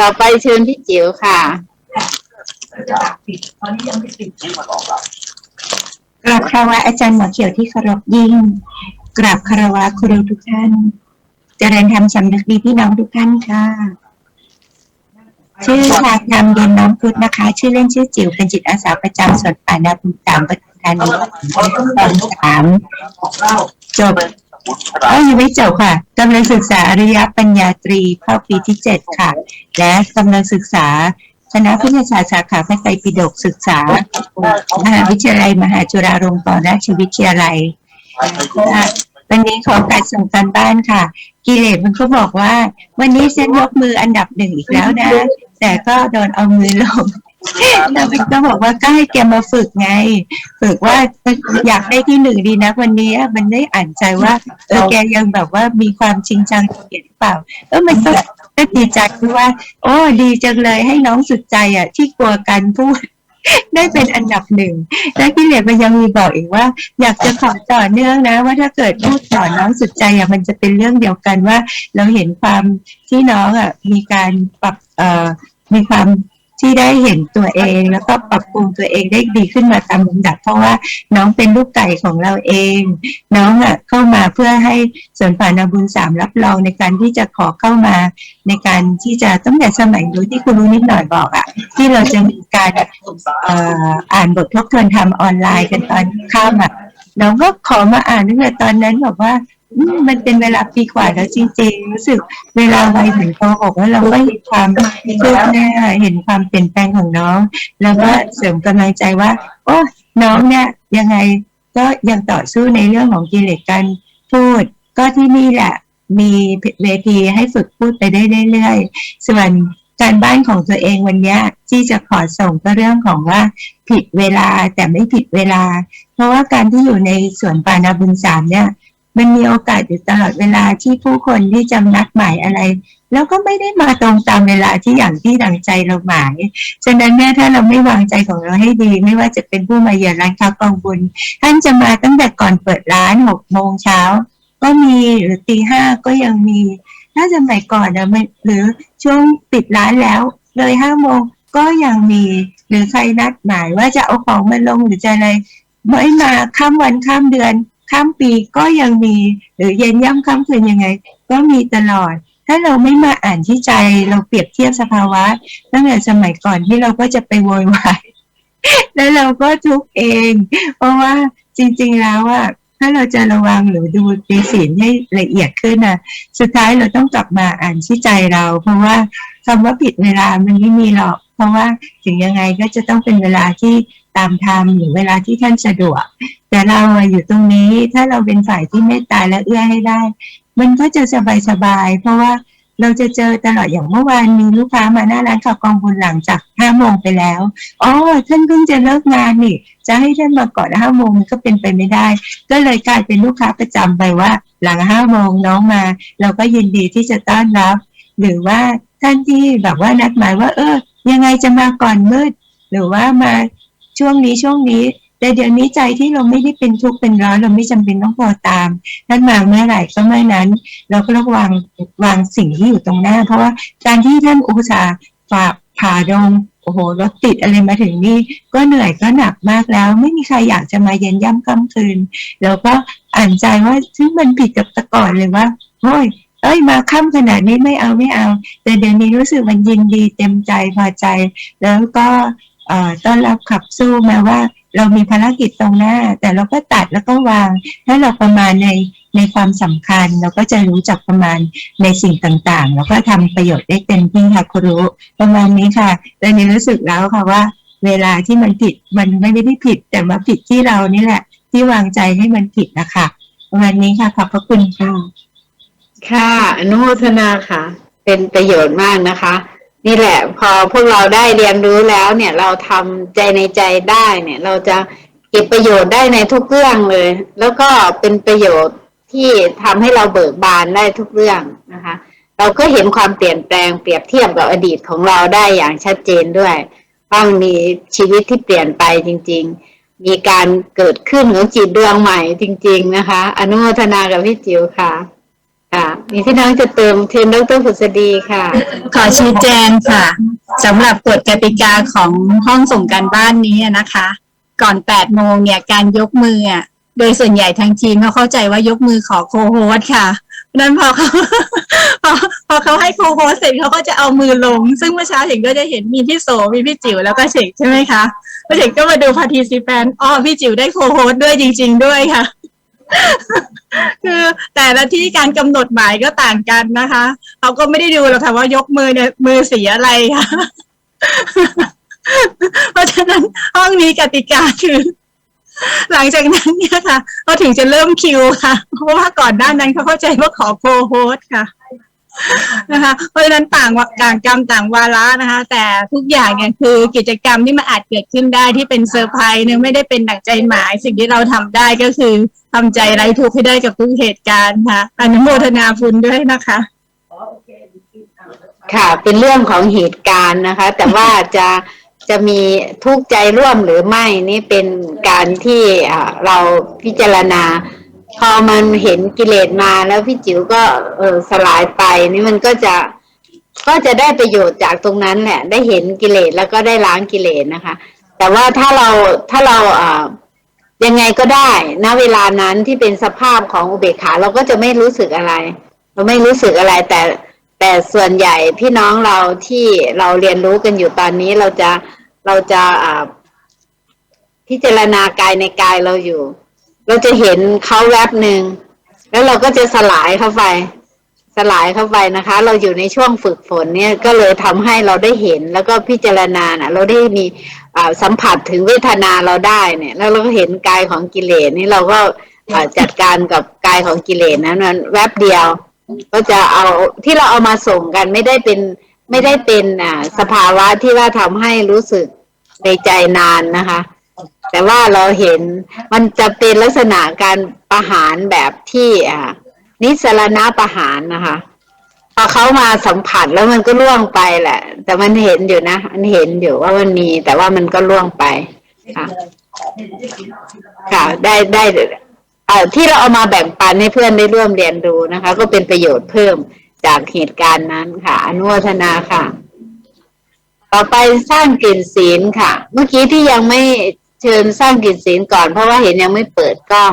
ต่อไปเชิญพี่จิ๋วค่ะกราบคารวะอาจารย์หมอเขียวที่เคารพยิ่ง กราบคารวะครูทุกท่าน เจริญธรรมสำนึกดีพี่น้องทุกท่านค่ะ ชื่อชาธรรมเย็นน้องพุทธนะคะ ชื่อเล่นชื่อจิ๋วเป็นจิตอาสาประจำสวนป่านาบุญสามปทุมธานีตอนสามจบ เอ้ยยังไม่จบค่ะกำลังศึกษาอริยปัญญาตรีเข้าปีที่เจ็ดค่ะ และกำลังศึกษาคณะพุทธศาสตร์สาขาพระไตรปิฎกศึกษา มหาวิทยาลัย มหาจุฬาลงกรณราชวิทยาลัยวันนี้ขอการส่งการบ้านค่ะ กิเลสมันก็บอกว่า วันนี้ฉันยกมืออันดับหนึ่งอีกแล้วนะ แต่ก็โดนเอามือลง แล้วมันก็บอกว่าก็ให้แกมาฝึกไง ฝึกว่าอยากได้ที่หนึ่งดีนะวันนี้มันได้อ่านใจว่าเออแกยังแบบว่ามีความจริงจังเกียรติหรือเปล่าเออมันก็ก็ดีใจที่ว่า โอ้ดีจังเลยให้น้องสุดใจอะ ที่กลัวการพูดได้เป็นอันดับหนึ่งและกิเลสมันยังมีบอกอีกว่า อยากจะขอต่อเนื่องนะ ว่าถ้าเกิดพูดต่อน้องสุดใจอะมันจะเป็นเรื่องเดียวกันว่า เราเห็นความที่น้องอะมีการปรับเอ่อมีความ ที่ได้เห็นตัวเอง แล้วก็ปรับปรุงตัวเองได้ดีขึ้นมาตามลำดับ เพราะว่าน้องเป็นลูกไก่ของเราเอง น้องอะเข้ามาเพื่อให้สวนป่านาบุญสามรับรองในการที่จะขอเข้ามา ในการที่จะตั้งแต่สมัยรู้ที่คุณรู้นิดหน่อยบอกอะ ที่เราจะมีการอ่ออ่านบททบทวนธรรมออนไลน์กันตอนข้ามอะน้องก็ขอมาอ่านตั้งแต่ตอนนั้นบอกว่า มันเป็นเวลาปีกว่าแล้วจริงๆรู้สึกเวลาไวเหมือนโกหกแล้วเราก็เห็นความคืบหน้าเห็นความเปลี่ยนแปลงของน้อง แล้วก็เสริมกำลังใจว่า โอ้น้องเนี่ยยังไงก็ยังต่อสู้ในเรื่องของกิเลสการพูด ก็ที่นี่แหละมีเวทีให้ฝึกพูดไปได้เรื่อยๆส่วนการบ้านของตัวเองวันนี้ที่จะขอส่งก็เรื่องของว่าผิดเวลาแต่ไม่ผิดเวลา เพราะว่าการที่อยู่ในสวนปานาบุญสามเนี่ย มันมีโอกาสอยู่ตลอดเวลาที่ผู้คนที่จำนัดหมายอะไร แล้วก็ไม่ได้มาตรงตามเวลาที่อย่างที่ดังใจเราหมาย ฉะนั้นเนี่ยถ้าเราไม่วางใจของเราให้ดี ไม่ว่าจะเป็นผู้มาเยือนร้านค้ากองบุญ ท่านจะมาตั้งแต่ก่อนเปิดร้านหกโมงเช้าก็มีหรือตีห้าก็ยังมีถ้าสมัยก่อนนะมันหรือช่วงปิดร้านแล้ว เลยห้าโมงก็ยังมีหรือใครนัดหมายว่าจะเอาของมาลงหรือจะอะไรไม่มาข้ามวันข้ามเดือน ข้ามปีก็ยังมี หรือเย็นย่ำค่ำคืนยังไง ก็มีตลอด ถ้าเราไม่มาอ่านที่ใจเราเปรียบเทียบสภาวะตั้งแต่สมัยก่อนที่เราก็จะไปโวยวายแล้วเราก็ทุกข์เอง เพราะว่าจริง ๆแล้วอะถ้าเราจะระวังหรือดูปีศีลให้ละเอียดขึ้นนะสุดท้ายเราต้องกลับมาอ่านที่ใจเรา เพราะว่าคำว่าผิดเวลามันไม่มีหรอก เพราะว่าถึงยังไงก็จะต้องเป็นเวลาที่ ตามธรรมหรือเวลาที่ท่านสะดวก แต่เราอยู่ตรงนี้ถ้าเราเป็นฝ่ายที่เมตตาและเอื้อให้ได้ มันก็จะสบายๆเพราะว่าเราจะเจอตลอดอย่างเมื่อวานมีลูกค้ามาหน้าร้านข่าวกองบุญหลังจากห้าโมงไปแล้วอ๋อท่านเพิ่งจะเลิกงานนี่ จะให้ท่านมาก่อนห้าโมงมันก็เป็นไปไม่ได้ ก็เลยกลายเป็นลูกค้าประจำไปว่า หลังห้าโมงน้องมา เราก็ยินดีที่จะต้อนรับ หรือว่าท่านที่แบบว่านัดหมายว่า เออ ยังไงจะมาก่อนมืด หรือว่ามา ช่วงนี้ช่วงนี้ แต่เดี๋ยวนี้ใจที่เราไม่ได้เป็นทุกข์เป็นร้อนเราไม่จำเป็นต้องพอตามท่านมาเมื่อไหร่ก็เมื่อนั้น เราก็ต้องวางวางสิ่งที่อยู่ตรงหน้า เพราะว่าการที่ท่านอุตส่าฝ่าผ่าดงโอ้โหรถติดอะไรมาถึงนี่ก็เหนื่อยก็หนักมากแล้ว ไม่มีใครอยากจะมาเย็นย่ำค่ำคืนแล้วก็อ่านใจว่าซึ่งมันผิดกับตะก่อนเลยว่าโอ้ยเอ้ยมาค่ำขนาดนี้ไม่เอาไม่เอา แต่เดี๋ยวนี้รู้สึกมันยินดีเต็มใจพอใจ แล้วก็ ต้อนรับขับสู้แม้ว่า เรามีภารกิจตรงหน้า แต่เราก็ตัดแล้วก็วาง ถ้าเราประมาณในในความสำคัญ เราก็จะรู้จักประมาณในสิ่งต่างๆ แล้วก็ทำประโยชน์ได้เต็มที่ค่ะครูรู้ประมาณนี้ค่ะแต่นี้รู้สึกแล้วค่ะว่า เวลาที่มันผิดมันไม่ได้ผิด แต่มาผิดที่เรานี่แหละ ที่วางใจให้มันผิดนะคะประมาณนี้ค่ะขอบพระคุณค่ะค่ะอนุโมทนาค่ะ เป็นประโยชน์มากนะคะ นี่แหละ พอพวกเราได้เรียนรู้แล้วเนี่ย เราทำใจในใจได้เนี่ย เราจะเก็บประโยชน์ได้ในทุกเรื่องเลย แล้วก็เป็นประโยชน์ที่ทำให้เราเบิกบานได้ทุกเรื่องนะคะ เราก็เห็นความเปลี่ยนแปลงเปรียบเทียบกับอดีตของเราได้อย่างชัดเจนด้วยว่ามีชีวิตที่เปลี่ยนไปจริง ๆ มีการเกิดขึ้นของจิตดวงใหม่จริง ๆ นะคะ อนุโมทนากับพี่จิ๋วค่ะ ค่ะมีพี่น้องจะเติมเชิญดรผุษดีค่ะ ขอชี้แจงค่ะสำหรับกฎกติกาของห้องส่งการบ้านนี้นะคะ ก่อน 8 โมงเนี่ยการยกมืออะโดยส่วนใหญ่ทางทีมเขาเข้าใจว่ายกมือขอโคโฮสค่ะนั้นพอเขาพอพอเขาให้โคโฮสเสร็จเขาก็จะเอามือลง ซึ่งเมื่อเช้าเห็นก็จะเห็นมีพี่โสมีพี่จิ๋วแล้วก็เฉกใช่ไหมคะเฉกก็มาดูพาร์ทีซิแปนอ๋อพี่จิ๋วได้โคโฮสด้วยจริง ๆ ด้วยค่ะ คือแต่ละที่การกำหนดหมายก็ต่างกันนะคะเขาก็ไม่ได้ดูหรอกค่ะว่ายกมือเนี่ยมือสีอะไรค่ะเพราะฉะนั้นห้องนี้กติกาคือหลังจากนั้นเนี่ยค่ะเขาถึงจะเริ่มคิวค่ะ เพราะว่าก่อนหน้านั้นเขาเข้าใจว่าขอโคโฮสค่ะ นะคะ เพราะฉะนั้นต่างวะต่างกรรมต่างวาระนะคะ แต่ทุกอย่างเนี่ยคือกิจกรรมที่มันอาจเกิดขึ้นได้ที่เป็นเซอร์ไพรส์เนี่ยไม่ได้เป็นดั่งใจหมาย สิ่งที่เราทำได้ก็คือทำใจไร้ทุกข์ให้ได้กับทุกเหตุการณ์ค่ะอนุโมทนาบุญด้วยนะคะค่ะ เป็นเรื่องของเหตุการณ์นะคะ แต่ว่าจะจะมีทุกข์ใจร่วมหรือไม่นี่เป็นการที่เราพิจารณา พอมันเห็นกิเลสมาแล้วพี่จิ๋วก็เออสลายไปนี่มันก็จะก็จะได้ประโยชน์จากตรงนั้นแหละ ได้เห็นกิเลสแล้วก็ได้ล้างกิเลสนะคะ แต่ว่าถ้าเราถ้าเราอ่ายังไงก็ได้ณเวลานั้นที่เป็นสภาพของอุเบกขาเราก็จะไม่รู้สึกอะไร เราไม่รู้สึกอะไร แต่แต่ส่วนใหญ่พี่น้องเราที่เราเรียนรู้กันอยู่ตอนนี้เราจะเราจะอ่าพิจารณากายในกายเราอยู่ เราจะเห็นเขาแวบหนึ่งแล้วเราก็จะสลายเข้าไป สลายเข้าไปนะคะ เราอยู่ในช่วงฝึกฝนเนี่ยก็เลยทำให้เราได้เห็นแล้วก็พิจารณานะเราได้มีสัมผัสถึงเวทนาเราได้เนี่ย แล้วเราก็เห็นกายของกิเลสนี่เราก็จัดการกับกายของกิเลสนะนั้นแวบเดียว ก็จะเอาที่เราเอามาส่งกันไม่ได้เป็นไม่ได้เป็นอ่าสภาวะที่ว่าทำให้รู้สึกในใจนานนะคะ แต่ว่าเราเห็นมันจะเป็นลักษณะการประหารแบบที่อ่านิสรณประหารนะคะพอเขามาสัมผัสแล้วมันก็ล่วงไปแหละ แต่มันเห็นอยู่นะมันเห็นอยู่ว่ามันมีแต่ว่ามันก็ล่วงไปค่ะค่ะได้ได้เอ่อที่เราเอามาแบ่งปันให้เพื่อนได้ร่วมเรียนรู้นะคะ ก็เป็นประโยชน์เพิ่มจากเหตุการณ์นั้นค่ะ อนุทนาค่ะ ต่อไปสร้างกลิ่นศีลค่ะ เมื่อกี้ที่ยังไม่ เชิญสร้างกลิ่นศีลก่อนเพราะว่าเห็นยังไม่เปิดกล้อง